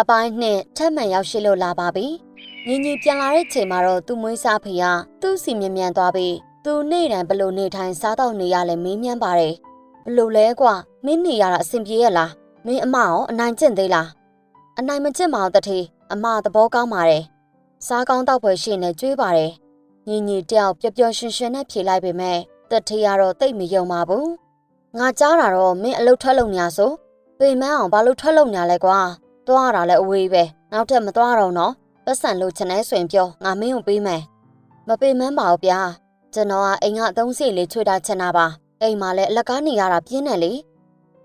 အပိုင်းနှစ်ထပ်မံရောက်ရှိလို့လာပါပြီ။ညီညီပြန်လာတဲ့ချိန်မှာတော့သူ့မွေးစားဖေကသူ့စီမြင်မြန်သွားပြီးသူနေ့တိုင်းဘလို့နေထိုင်စားတော့နေရလဲမေးမြန်းပါတယ်။ဘလို့လဲကွာမင်းနေရတာအဆင်ပြေရဲ့လား။မင်းအမရောအနိုင်ကျင့်သေးလား။အနိုင်မကျင့်ပါဘူးတထေအမသဘောကောင်းပါတယ်။စားကောင်းတောက်ဖွယ်ရှိနေကြွေးပါတယ်။ညီညီတယောက်ပျော်ပျော်ရွှင်ရွှင်နဲ့ဖြေလိုက်ပေမဲ့တထေကတော့တိတ်မယုံပါဘူး။ငါကြားတာတော့မင်းအလုတ်ထွက်လုံညာဆိုပေမန်းအောင်ဘာလို့ထွက်လုံညာလဲကွာ။ သွားရတာလည်းအဝေးပဲနောက်ထပ်မသွားတော့နော်ပတ်စံလို့ချင်တဲ့ဆိုရင်ပြောငါမင်းကိုပေးမယ်မပေးမန်းပါဘူးဗျာကျွန်တော်ကအိမ်ကအသုံးစီလေးချွေတာချင်တာပါအိမ်မှာလည်းအလကားနေရတာပြင်းတယ်လေ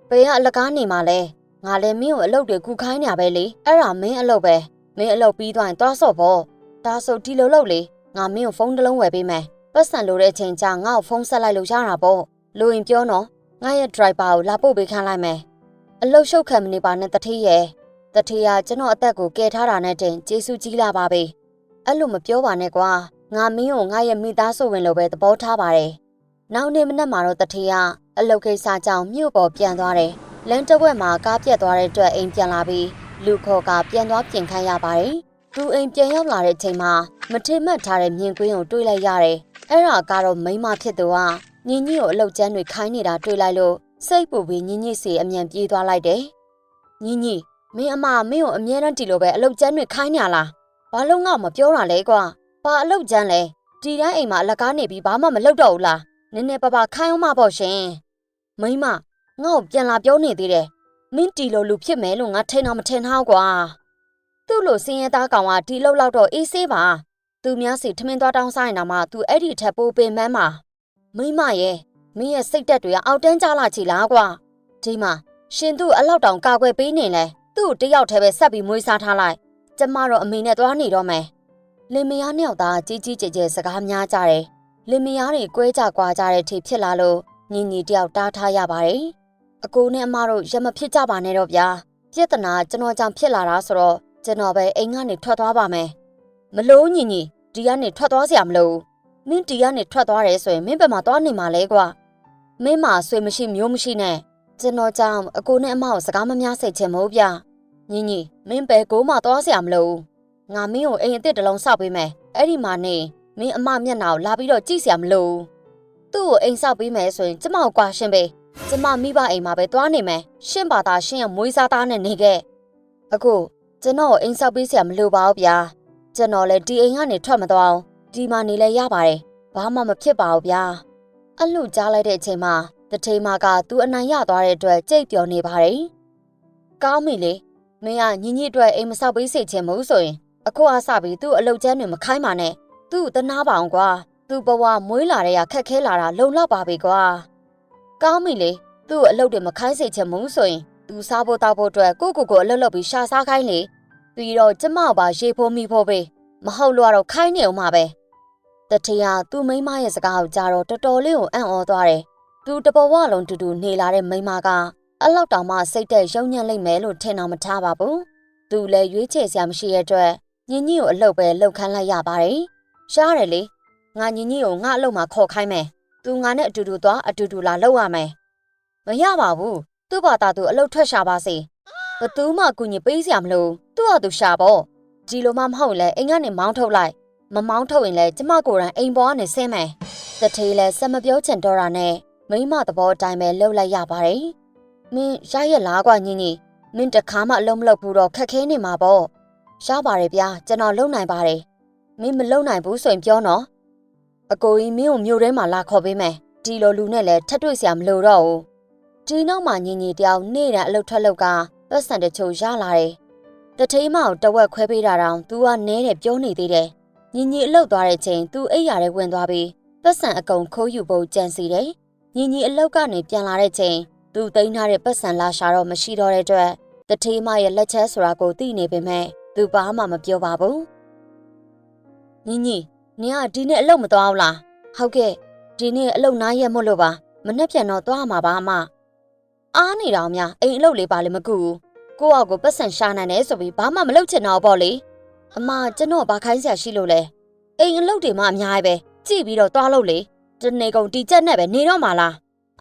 ဘေးကအလကားနေမှာလဲငါလည်းမင်းကိုအလုပ်တွေကူခိုင်းနေရပဲလေအဲ့ဒါမင်းအလုပ်ပဲမင်းအလုပ်ပြီးသွားရင်သွားဆော့ဖို့ဒါဆိုဒီလိုလုပ်လေငါမင်းကိုဖုန်းတစ်လုံးဝယ်ပေးမယ်ပတ်စံလို့တဲ့အချိန်ကျငါ့ကိုဖုန်းဆက်လိုက်လို့ရတာပေါ့လိုရင်ပြောနော်ငါရဲ့ driver ကိုလာပို့ပေးခိုင်းလိုက်မယ်အလုပ်ရှုပ်ခံမနေပါနဲ့တတိရဲ့ တထေကကျွန်တော်အသက်ကိုကယ်ထားတာနဲ့တင်ကျေးဇူးကြီးလာပါပဲအဲ့လိုမပြောပါနဲ့ကွာငါမင်းကိုငါရဲ့မိသားစုဝင်လိုပဲသဘောထားပါတယ်နောက်နေ့မနက်မှာတော့တထေကအလုတ်ကိစ္စကြောင့်မြို့ပေါ်ပြန်သွားတယ်လမ်းတစ်ဝက်မှာကားပြတ်သွားတဲ့အတွက်အိမ်ပြန်လာပြီးလူခေါ်ကပြန်သွားပြင်ခိုင်းရပါတယ်သူအိမ်ပြန်ရောက်လာတဲ့အချိန်မှာမထင်မှတ်ထားတဲ့မြင်ကွင်းကိုတွေးလိုက်ရတယ်အဲ့ဒါကတော့မိန်းမဖြစ်သူကညင်ကြီးကိုအလုတ်ကျန်းတွေခိုင်းနေတာတွေးလိုက်လို့စိတ်ပူပြီးညင်ကြီးစီအမြန်ပြေးသွားလိုက်တယ်ညင်ကြီး မင်းအမမင်းကိုအမြဲတမ်းတီလိုပဲအလုတ်ကျန်းတွေခိုင်းညာလားဘာလို့ငါ့မပြောတာလဲကွာဘာအလုတ်ကျန်းလဲဒီတိုင်းအိမ်မှာအလကားနေပြီးဘာမှမလုပ်တော့ဘူးလားနည်းနည်းပါးပါခိုင်းအောင်မပေါ့ရှင်မိမငါ့ကိုပြန်လာပြောနေသေးတယ်မင်းတီလိုလူဖြစ်မယ်လို့ငါထိန်တော့မထင်ထားကွာသူ့လိုစင်းရဲသားကောင်ကဒီလောက်လောက်တော့အေးဆေးပါသူများစီထမင်းသွားတောင်းဆိုင်တာမှသူအဲ့ဒီထက်ပိုပင်မန်းပါမိမရဲ့မင်းရဲ့စိတ်တက်တွေကအောက်တန်းကြလာချီလားကွာဒီမှာရှင်သူ့အလောက်တောင်ကာကွယ်ပေးနေလဲ သူ့ကိုတယောက်တည်းပဲဆက်ပြီးမွေးစားထားလိုက်ကျမတော့အမေနဲ့သွားနေတော့မယ်လင်မယားနှစ်ယောက်သားကြီးကြီးကျယ်ကျယ်စကားများကြတယ်လင်မယားတွေကွဲကြကွာကြတဲ့အထိဖြစ်လာလို့ညီညီတယောက်တားထားရပါတယ်အကိုနဲ့အမတို့ရမဖြစ်ကြပါနဲ့တော့ဗျာပြဿနာကျွန်တော်ကြောင့်ဖြစ်လာတာဆိုတော့ကျွန်တော်ပဲအိမ်ကနေထွက်သွားပါမယ်မလို့ညီညီဒီကနေထွက်သွားစရာမလိုဘူးမင်းဒီကနေထွက်သွားတယ်ဆိုရင်မင်းဘယ်မှာသွားနေမှာလဲကွာမင်းမှာဆွေမရှိမျိုးမရှိနဲ့ကျွန်တော်ကြောင့်အကိုနဲ့အမကိုစကားမများစိတ်ချင်မို့ဗျ။ ညီညီမင်းပဲကိုမှသွားစရာမလိုဘူး။ငါမင်းကိုအိမ်အစ်စ်တစ်လုံးစောက်ပေးမယ်။အဲ့ဒီမှာနေမင်းအမမျက်နှာကိုလာပြီးတော့ကြည့်စရာမလိုဘူး။သူ့ကိုအိမ်စောက်ပေးမယ်ဆိုရင်ကျမကိုကွာရှင်းပေး။ကျမမိဘအိမ်မှာပဲသွားနေမယ်။ရှင်းပါသားရှင်းရမွေးစားသားနဲ့နေခဲ့။အခုကျွန်တော်ကိုအိမ်စောက်ပေးစရာမလိုပါဘူးဗျာ။ကျွန်တော်လည်းဒီအိမ်ကနေထွက်မသွားအောင်ဒီမှာနေလဲရပါတယ်။ဘာမှမဖြစ်ပါဘူးဗျာ။အဲ့လိုကြားလိုက်တဲ့အချိန်မှာတထိန်မကသူအနိုင်ရသွားတဲ့အတွက်ကြိတ်ပျော်နေပါတယ်။ကောင်းပြီလေ။ မင်းကညီညီအတွက်အိမ်မဆောက်ပေးစေချင်ဘူးဆိုရင်အခုအဆပြီးသူ့အလုတ်ကျန်းတွေမခိုင်းပါနဲ့။သူ့တနာပါအောင်ကွာ။သူ့ဘဝမွေးလာတဲ့ရခက်ခဲလာတာလုံလောက်ပါပြီကွာ။ကောင်းပြီလေ။သူ့အလုတ်တွေမခိုင်းစေချင်ဘူးဆိုရင်သူစားဖို့တောက်ဖို့အတွက်ကိုကိုကိုအလုတ်လုပ်ပြီးရှာစားခိုင်းလေ။ပြီးတော့ကျမပါရေဖို့မိဖို့ပဲ။မဟုတ်လို့တော့ခိုင်းနေအောင်ပါပဲ။တထရာသူ့မိန်းမရဲ့စကားကိုကြားတော့တော်တော်လေးကိုအံ့ဩသွားတယ်။သူတဘဝလုံးတူတူနေလာတဲ့မိန်းမက အလောက်တောင်မှစိတ်သက်ရုံညံ့လိမ့်မယ်လို့ထင်တော့မထားပါဘူး။သူလည်းရွေးချယ်စရာမရှိတဲ့အတွက်ညင်ကြီးကိုအလုပ်ပဲလုပ်ခန်းလိုက်ရပါတယ်။ရှားတယ်လေ။ငါညင်ကြီးကိုငါအလုပ်မှာခေါ်ခိုင်းမယ်။သူငါနဲ့အတူတူသွားအတူတူလာလုပ်ရမယ်။မရပါဘူး။သူ့ဘာသာသူအလုပ်ထွက်ရှာပါစေ။ဘသူမှကူညီပေးစရာမလို။သူ့ဟာသူရှာပေါ့။ဒီလိုမှမဟုတ်လဲအိမ်ကနေမောင်းထုတ်လိုက်။မမောင်းထုတ်ရင်လဲကျမကိုယ်တိုင်အိမ်ပေါ်ကနေဆင်းမယ်။တထေးလဲစက်မပြောချင်တော့တာနဲ့မိမသဘောအတိုင်းပဲလှုပ်လိုက်ရပါတယ်။ မင်းရရက်လားကွာညီညီမင်းတခါမှအလုံးမလုပ်ဘူးတော့ခက်ခဲနေမှာပေါ့။ရပါတယ်ဗျာကျွန်တော်လုံနိုင်ပါတယ်။မင်းမလုံနိုင်ဘူးဆိုရင်ပြောနော်။အကိုကြီးမင်းကိုမြို့ထဲမှာလာခေါ်ပေးမယ်။ဒီလိုလူနဲ့လည်းထပ်တွေ့စရာမလိုတော့ဘူး။ဒီနောက်မှာညီညီတယောက်နေ့တိုင်းအလုပ်ထွက်လုပ်ကပတ်စံတချို့ရလာတယ်။တထိန်မကိုတဝက်ခွဲပေးတာတောင် तू ကနဲတယ်ပြောနေသေးတယ်။ညီညီအလုပ်သွားတဲ့ချိန် तू အိပ်ရာထဲဝင်သွားပြီးပတ်စံအကုန်ခိုးယူဖို့ကြံစီတယ်။ညီညီအလောက်ကနေပြန်လာတဲ့ချိန် သူသိမ်းထားတဲ့ပတ်စံလာရှာတော့မရှိတော့တဲ့အတွက်တထေးမရဲ့လက်ချက်ဆိုတာကိုသိနေပေမဲ့သူဘာမှမပြောပါဘူးညီညီနင်ကဒီနေ့အလုပ်မသွားဘူးလားဟုတ်ကဲ့ဒီနေ့အလုပ်နားရက်မို့လို့ပါမနှက်ပြန်တော့သွားမှာပါအမအားနေတော့များအိမ်အလုပ်လေးပါလေမကူဘူးကိုယ့်အောက်ကိုပတ်စံရှာနိုင်တယ်ဆိုပြီးဘာမှမလုပ်ချင်တော့ပေါ့လေအမကျွန်တော်ဘာခိုင်းစရာရှိလို့လဲအိမ်အလုပ်တွေမှအများကြီးပဲကြည့်ပြီးတော့သွားလို့လေတနေကုန်တီချက်နဲ့ပဲနေတော့မှာလား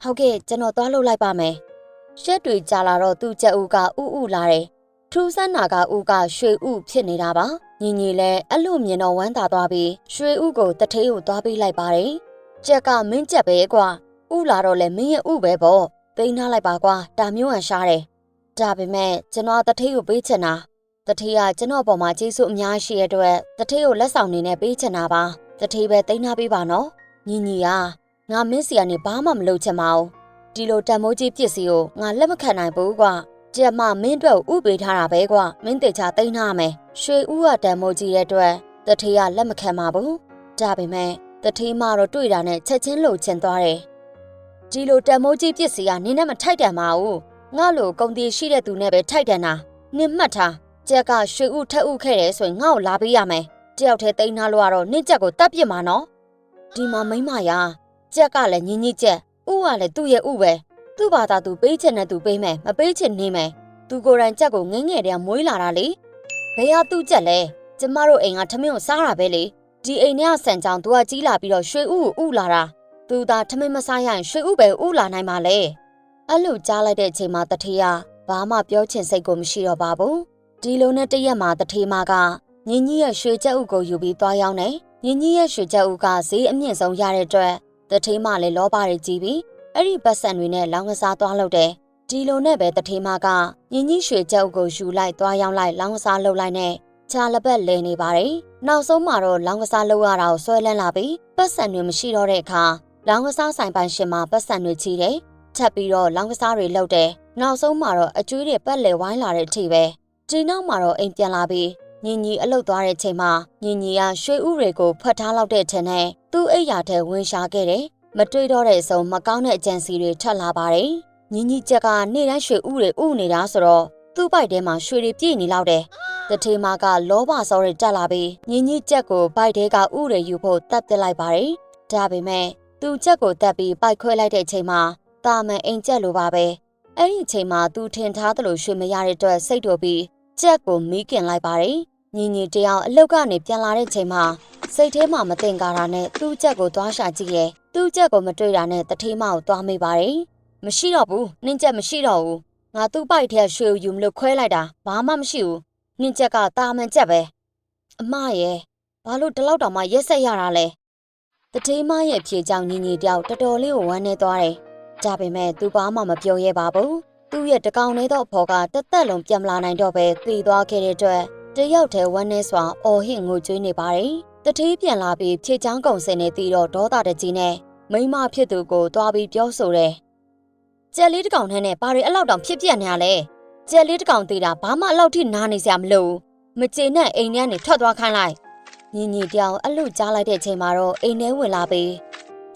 ဟုတ်ကဲ့ကျွန်တော်သွားလို့လိုက်ပါမယ်ရှက်တွေကြာလာတော့သူ့ချက်ဦးကဥဥလာတယ်ထူးဆန်းနာကဦးကရွှေဥဖြစ်နေတာပါညီညီလည်းအဲ့လိုမြင်တော့ဝမ်းသာသွားပြီးရွှေဥကိုတထေးကိုသွားပေးလိုက်ပါတယ်ကြက်ကမင်းကြက်ပဲကွာဥလာတော့လဲမင်းရဲ့ဥပဲပေါ့သိမ်းထားလိုက်ပါကွာဒါမျိုးဟန်ရှားတယ်ဒါပေမဲ့ကျွန်တော်တထေးကိုပေးချင်တာတထေးကကျွန်တော်ပေါ်မှာကျေးဇူးအများရှိတဲ့အတွက်တထေးကိုလက်ဆောင်နေနဲ့ပေးချင်တာပါတထေးပဲသိမ်းထားပေးပါနော်ညီညီက ငါမင်းစီကနေဘာမှမလုပ်ချင်ပါဘူးဒီလိုတန်မိုးကြီးပစ္စည်းကိုငါလက်မခံနိုင်ဘူးကွာကျမမင်းအတွက်ဥပေးထားတာပဲကွာမင်းတေချာသိမ်းထားမယ်ရွှေဥကတန်မိုးကြီးရဲ့အတွက်တထေးကလက်မခံပါဘူးဒါပေမဲ့တထေးမတော့တွေ့တာနဲ့ချက်ချင်းလှုပ်ချင်သွားတယ်ဒီလိုတန်မိုးကြီးပစ္စည်းကနင်းနဲ့မထိုက်တန်ပါဘူးငါလိုကုန်တီရှိတဲ့သူနဲ့ပဲထိုက်တန်တာနင်းမှတ်ထားကျက်ကရွှေဥထက်ဥခဲ့တယ်ဆိုရင်ငါ့ကိုလာပေးရမယ်တယောက်တည်းသိမ်းထားလို့ကတော့နင့်ချက်ကိုတတ်ပြစ်မှာနော်ဒီမှာမိမရာ ကျက်ကလည်းညင်ညစ်ချက်ဥကလည်းသူ့ရဲ့ဥပဲသူ့ဘာသာသူပေးချင်တဲ့သူပေးမယ်မပေးချင်နေမယ်သူကိုယ်တိုင်ချက်ကိုငင်းငယ်တည်းကမွေးလာတာလေဘယ်ဟာသူ့ချက်လဲကျမတို့အိမ်ကထမင်းကိုစားတာပဲလေဒီအိမ်ထဲကဆန်ချောင်းသူကကြီးလာပြီးတော့ရွှေဥကိုဥလာတာသူသာထမင်းမစားရရင်ရွှေဥပဲဥလာနိုင်ပါလေအဲ့လိုကြားလိုက်တဲ့အချိန်မှာတထေးကဘာမှပြောချင်စိတ်ကိုမရှိတော့ပါဘူးဒီလိုနဲ့တရက်မှာတထေးမကညင်ကြီးရဲ့ရွှေချက်ဥကိုယူပြီးသွားရောက်နေညင်ကြီးရဲ့ရွှေချက်ဥကဈေးအမြင့်ဆုံးရတဲ့အတွက် တထေးမလည်းလောဘတွေကြီးပြီးအဲ့ဒီပတ်စံတွေနဲ့လောင်းကစားသွားလို့တယ်ဒီလိုနဲ့ပဲတထေးမကညင်ကြီးရွှေချက်ဥကိုယူလိုက်သွားရောက်လိုက်လောင်းကစားလုပ်လိုက်နဲ့ချာလက်ပတ်လဲနေပါတယ်နောက်ဆုံးမှာတော့လောင်းကစားလုပ်ရတာကိုဆွဲလန်းလာပြီးပတ်စံတွေမရှိတော့တဲ့အခါလောင်းကစားဆိုင်ပိုင်ရှင်မှာပတ်စံတွေချီတယ်ထပ်ပြီးတော့လောင်းကစားတွေလုပ်တယ်နောက်ဆုံးမှာတော့အကျွေးတွေပတ်လေဝိုင်းလာတဲ့အထိပဲဒီနောက်မှာတော့အိမ်ပြန်လာပြီး ညီညီအလုတ်သွားတဲ့ချိန်မှာညီညီကရွှေဥတွေကိုဖတ်ထားလောက်တဲ့ထင်နဲ့သူ့အိယာထဲဝင်ရှာခဲ့တယ်မတွေ့တော့တဲ့အစုံမကောင်းတဲ့အကြံစီတွေထပ်လာပါတယ်ညီညီချက်ကနေ့တိုင်းရွှေဥတွေဥနေတာဆိုတော့သူ့ပိုက်ထဲမှာရွှေတွေပြည့်နေလောက်တယ်တထေမာကလောဘစောတွေတက်လာပြီးညီညီချက်ကိုပိုက်ထဲကဥတွေယူဖို့တတ်ပစ်လိုက်ပါတယ်ဒါပေမဲ့သူချက်ကိုတက်ပြီးပိုက်ခွဲလိုက်တဲ့အချိန်မှာတာမန်အိမ်ချက်လိုပါပဲအဲ့ဒီအချိန်မှာသူထင်ထားသလိုရွှေမရတဲ့အတွက်စိတ်တော်ပြီးချက်ကိုမီးကင်လိုက်ပါတယ် ညီညီတယောက်အလုတ်ကနေပြန်လာတဲ့ချိန်မှာစိတ်ထဲမှာမတင်ကားတာနဲ့သူ့ချက်ကိုသွားရှာကြည့်ရဲ့သူ့ချက်ကိုမတွေ့တာနဲ့တထေးမကိုသွားမိပါတယ်မရှိတော့ဘူးနင်းချက်မရှိတော့ဘူးငါသူ့ပိုက်ထဲရွှေကိုယူမလို့ခွဲလိုက်တာဘာမှမရှိဘူးနင်းချက်ကတာမန်ချက်ပဲအမရဲ့ဘာလို့ဒီလောက်တောင်မှရက်ဆက်ရတာလဲတထေးမရဲ့ဖြေကြောင်ညီညီတယောက်တော်တော်လေးကိုဝမ်းနေသွားတယ်ဒါပေမဲ့သူဘာမှမပြောရဲပါဘူးသူ့ရဲ့တကောင်လေးတော့အဖော်ကတသက်လုံးပြန်မလာနိုင်တော့ပဲတည်သွားခဲ့တဲ့အတွက် တယောက်တည်းဝမ်းနေစွာအော်ဟစ်ငိုကြွေးနေပါတယ်တထေးပြန်လာပြီးဖြေချောင်းကုံစင်နေပြီးတော့ဒေါသတကြီးနဲ့မိမဖြစ်သူကိုတွားပြီးပြောဆိုတယ်ကြက်လေးတစ်ကောင်နဲ့ဘာတွေအလောက်တောင်ဖြစ်ပြက်နေရလဲကြက်လေးတစ်ကောင်သေးတာဘာမှအလောက်ထိနားနေစရာမလိုမကျေနပ်အိမ်ထဲကနေထွက်သွားခိုင်းလိုက်ညီညီတယောက်အလို့ကြားလိုက်တဲ့အချိန်မှာတော့အိမ်ထဲဝင်လာပြီး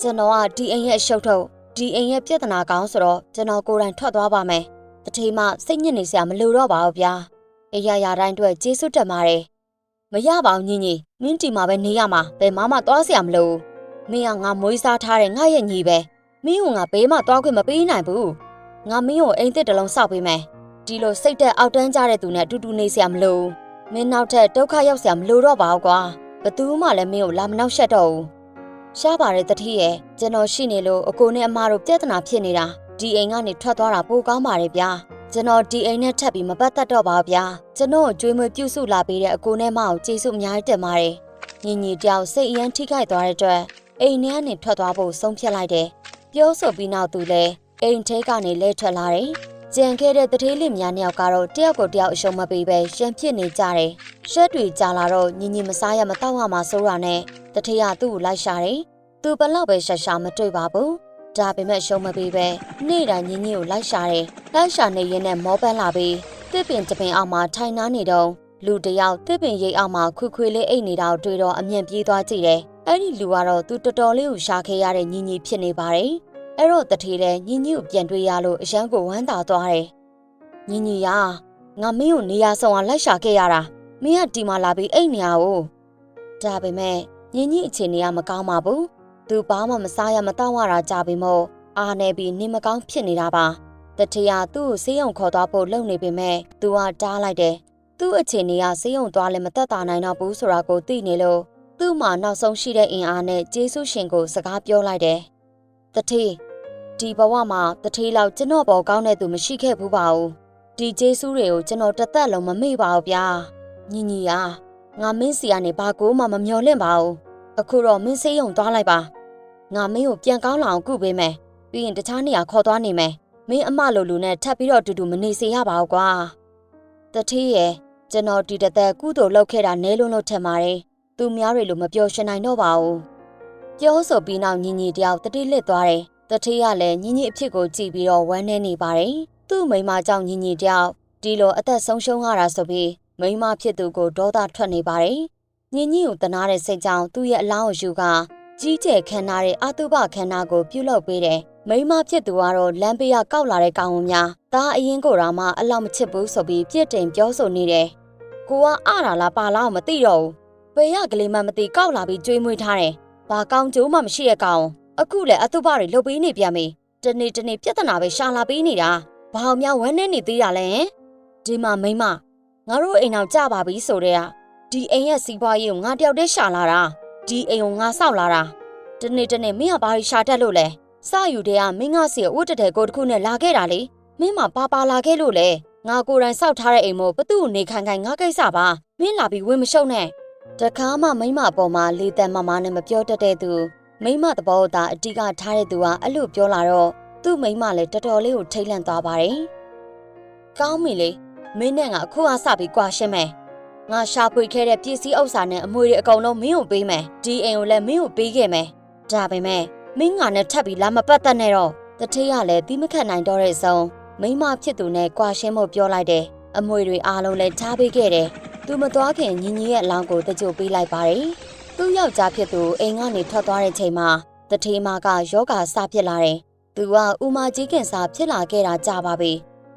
ကျွန်တော်ကဒီအိမ်ရဲ့အရှုပ်ထုတ်ဒီအိမ်ရဲ့ပြဿနာကောင်းဆိုတော့ကျွန်တော်ကိုယ်တိုင်ထွက်သွားပါမယ်တထေးမစိတ်ညစ်နေစရာမလိုတော့ပါဘူးဗျာ အရာရာတိုင်းအတွက်ကျေးဇူးတက်ပါတယ်မရပါဘူးညီညီမင်းတီမှာပဲနေရမှာဘယ်မှမသွားစရာမလိုမင်းကငါမွေးစားထားတဲ့ငါရဲ့ညီပဲမင်းကငါဘေးမှသွားခွင့်မပေးနိုင်ဘူးငါမင်းကိုအိမ်သစ်တစ်လုံးစောက်ပေးမယ်ဒီလိုစိတ်သက်အောက်တန်းကြတဲ့သူနဲ့အတူတူနေစရာမလိုမင်းနောက်ထပ်ဒုက္ခရောက်စရာမလိုတော့ပါဘူးကွာဘသူမှလည်းမင်းကိုလာမနှောက်ရှက်တော့ဘူးရှားပါတဲ့တတိရဲ့ကျွန်တော်ရှိနေလို့အကိုနဲ့အမတို့ပြဿနာဖြစ်နေတာဒီအိမ်ကနေထွက်သွားတာပိုကောင်းပါတယ်ဗျာ ကျွန်တော်ဒီအိမ်နဲ့ထပ်ပြီးမပတ်သက်တော့ပါဗျာကျွန်တော်ကြွေးမွေးပြုစုလာပေးတဲ့အကိုနဲ့မအောင်ကျေးဇူးအများကြီးတင်ပါတယ်ညီညီတယောက်စိတ်အရန်ထိခိုက်သွားတဲ့အတွက်အိမ်ထဲကနေထွက်သွားဖို့ဆုံးဖြတ်လိုက်တယ်ပြောဆိုပြီးနောက်သူလည်းအိမ်ထဲကနေလဲထွက်လာတယ်ကြံခဲ့တဲ့တထေးလေးများနှစ်ယောက်ကတော့တယောက်ကိုတယောက်အရှုံးမပေးပဲရှမ်းဖြစ်နေကြတယ်ရှက်တွေကြာလာတော့ညီညီမစားရမတော့ရမှာစိုးတာနဲ့တထေးကသူ့ကိုလိုက်ရှာတယ်သူဘလောက်ပဲရှာရှာမတွေ့ပါဘူး ဒါပေမဲ့ရှုံးမပေးပဲနေ့တိုင်းညင်းညင်းကိုလိုက်ရှာတယ်။လိုက်ရှာနေရင်နဲ့မောပန်းလာပြီးတစ်ပင်တပင်အောက်မှာထိုင်နာနေတော့လူတယောက်တစ်ပင်ရိပ်အောက်မှာခွေခွေလေးအိတ်နေတာကိုတွေ့တော့အမြင်ပြေးသွားကြည့်တယ်။အဲ့ဒီလူကတော့သူတော်တော်လေးကိုရှာခဲ့ရတဲ့ညင်းညင်းဖြစ်နေပါတယ်။အဲ့တော့တထေးလည်းညင်းညင်းကိုပြန်တွေ့ရလို့အရန်ကိုဝမ်းသာသွားတယ်။ညင်းညင်းရငါမင်းကိုနေရာဆောင်အောင်လိုက်ရှာခဲ့ရတာမင်းကဒီမှာလာပြီးအိတ်နေရ哦။ဒါပေမဲ့ညင်းညင်းအခြေအနေကမကောင်းပါဘူး။ သူဘာမှမစားရမတော့ရတာကြပြီမို့အာနေပြီးနေမကောင်းဖြစ်နေတာပါတထရာသူ့ကိုဆေးရုံခေါ်သွားဖို့လုပ်နေပေမဲ့သူကတားလိုက်တယ်သူ့အခြေအနေကဆေးရုံသွားလည်းမသက်သာနိုင်တော့ဘူးဆိုတာကိုသိနေလို့သူ့မှာနောက်ဆုံးရှိတဲ့အင်အားနဲ့ဂျေဆုရှင်ကိုစကားပြောလိုက်တယ်တထေးဒီဘဝမှာတထေးလောက်ကျွန်တော်ပေါ်ကောင်းတဲ့သူမရှိခဲ့ဘူးပါဘူးတဒီကျေးဇူးတွေကိုကျွန်တော်တစ်သက်လုံးမမေ့ပါဘူးဗျာညီညီယာငါမင်းစီကနေဘာကိုမှမမျော်လင့်ပါဘူးအခုတော့မင်းစေးရုံသွားလိုက်ပါ ငါမင်းကိုပြန်ကောင်းလာအောင်ကုပေးမယ်ပြီးရင်တခြားနေရာခေါ်သွားနေမယ်မင်းအမလိုလိုနဲ့ထပ်ပြီးတော့အတူတူမနေစေရပါဘူးကွာတထေးရဲ့ကျွန်တော်ဒီတစ်သက်ကုသိုလ်လုပ်ခဲ့တာနဲလုံးလို့ထင်ပါတယ်သူများတွေလိုမပျော်ရွှင်နိုင်တော့ပါဘူးပြောဆိုပြီးနောက်ညီညီတယောက်တတိလစ်သွားတယ်တထေးကလည်းညီညီအဖြစ်ကိုကြည့်ပြီးတော့ဝမ်းနည်းနေပါတယ်သူ့မိန်းမကြောင့်ညီညီတယောက်ဒီလိုအသက်ဆုံးရှုံးရတာဆိုပြီးမိန်းမဖြစ်သူကိုဒေါသထွက်နေပါတယ်ညီညီကိုတနာတဲ့စိတ်ကြောင့်သူ့ရဲ့အလောင်းကိုယူက ကြီးကျယ်ခမ်းနားတဲ့အတုပခမ်းနားကိုပြုလုပ်ပေးတယ်မိန်းမဖြစ်သူကတော့လမ်းပေးကကောက်လာတဲ့ကောင်များဒါအရင်ကိုတော့မှအလောက်မချစ်ဘူးဆိုပြီးပြစ်တင်ပြောဆိုနေတယ်ကိုကအတာလားပါလားမသိတော့ဘူးဘယ်ရကလေးမှမသိကောက်လာပြီးကြွေးမွေးထားတယ်ဘာကောင်းကျိုးမှမရှိတဲ့ကောင်အခုလည်းအတုပတွေလုပ်ပေးနေပြန်ပြီတနေ့တနေ့ပြဿနာပဲရှာလာပေးနေတာဘာအောင်များဝမ်းနေနေသေးတာလဲဒီမှာမိန်းမငါတို့အိမ်အောင်ကြပါပြီဆိုတဲ့ကဒီအိမ်ရဲ့စီးပွားရေးကိုငါတယောက်တည်းရှာလာတာ ဒီအိမ်ကိုငါဆောက်လာတာတနေ့တနေ့မင်းကဘာရှာတတ်လို့လဲစယူတဲ့ကမင်းကစီအဝတ်တတဲကိုတစ်ခုနဲ့လာခဲ့တာလေမင်းမပါပါလာခဲ့လို့လေငါကိုယ်တိုင်စောက်ထားတဲ့အိမ်မို့ဘသူ့ကိုနေခိုင်ခိုင်ငါကိစ္စပါမင်းလာပြီးဝင်မရှုံနဲ့တခါမှမိမအပေါ်မှာလေတံမမနဲ့မပြောတတ်တဲ့သူမိမသဘောသားအတိကထားတဲ့သူကအဲ့လိုပြောလာတော့သူ့မိမလည်းတော်တော်လေးကိုထိတ်လန့်သွားပါတယ်ကောင်းပြီလေမင်းနဲ့ငါအခုအစပြီးကွာရှင်းမယ် ငါရှာဖွေခဲ့တဲ့ပစ္စည်းဥစ္စာနဲ့အမွေတွေအကုန်လုံးမင်းကိုပေးမယ်ဒီအိမ်ကိုလည်းမင်းကိုပေးခဲ့မယ်ဒါပေမဲ့မင်းငါနဲ့ထပ်ပြီးလာမပတ်သက်နဲ့တော့တထေးကလည်းတီးမခတ်နိုင်တော့တဲ့ဆုံးမိမဖြစ်သူနဲ့ကွာရှင်းဖို့ပြောလိုက်တယ်အမွေတွေအားလုံးလည်းထားပေးခဲ့တယ်သူမသွားခင်ညီညီရဲ့အလောင်းကိုတကြိုပေးလိုက်ပါတယ်သူ့ယောက်ျားဖြစ်သူအိမ်ကနေထွက်သွားတဲ့ချိန်မှာတထေးမကယောဂါစဖြစ်လာတယ်သူကဥမာကြီးခင်စာဖြစ်လာခဲ့တာကြာပါပြီ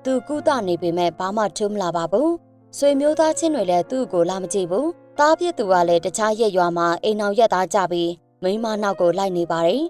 သူကုသနေပေမဲ့ဘာမှထုံးမလာပါဘူး ဆွေမျိုးသားချင်းတွေလည်းသူ့ကိုလာမကြည့်ဘူးတားပြစ်သူကလည်းတခြားရက်ရွာမှာအိမ်အောင်ရက်သားကြပြီးမိန်းမနောက်ကိုလိုက်နေပါတယ်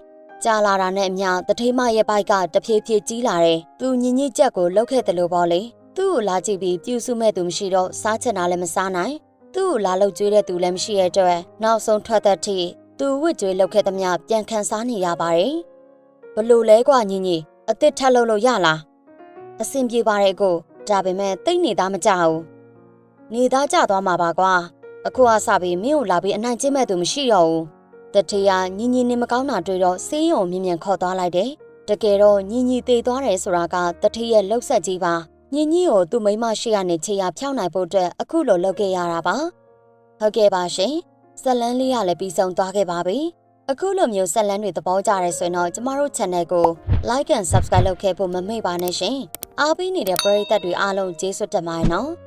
ကြာလာတာနဲ့အမျှတထိမရဲ့ဘိုက်ကတဖြည်းဖြည်းကြီးလာတယ်။သူညင်ညစ်ချက်ကိုလှုပ်ခဲ့တယ်လို့ပေါ့လေ။သူ့ကိုလာကြည့်ပြီးပြူစုမဲ့သူမရှိတော့စားချင်တာလည်းမစားနိုင်။သူ့ကိုလာလှုပ်ကြွေးတဲ့သူလည်းမရှိရဲ့အတွက်နောက်ဆုံးထွက်သက်ထိသူဝစ်ကြွေးလှုပ်ခဲ့သမျှပြန်ခံစားနေရပါတယ်။ဘလို့လဲကွာညင်ညင်အစ်စ်ထက်လှုပ်လို့ရလား။အဆင်ပြေပါတယ်ကိုဒါပေမဲ့တိတ်နေသားမကြဘူး။ နေသားကြသွားမှာပါကွာ။အခုအစားပြီးမင်းကိုလာပြီးအနိုင်ကျင့်မဲ့သူမရှိတော့ဘူး။တထေးကညီညီနေမကောင်းတာတွေ့တော့ဆေးရုံမြင်မြန်ခေါ်သွားလိုက်တယ်။တကယ်တော့ညီညီသေးသွားတယ်ဆိုတာကတထေးရဲ့လှုပ်ဆက်ကြီးပါ။ညီညီကိုသူ့မိမရှိရနေချေရဖြောင်းနိုင်ဖို့အတွက်အခုလိုလုပ်ခဲ့ရတာပါ။ဟုတ်ကဲ့ပါရှင်။ဇက်လန်းလေးကလည်းပြီးဆုံးသွားခဲ့ပါပြီ။အခုလိုမျိုးဇက်လန်းတွေသဘောကျရဲဆိုရင်တော့ကျမတို့ channel ကို like and subscribe လုပ်ခဲ့ဖို့မမေ့ပါနဲ့ရှင်။အားပေးနေတဲ့ပရိသတ်တွေအားလုံးကျေးဇူးတင်ပါတယ်နော်။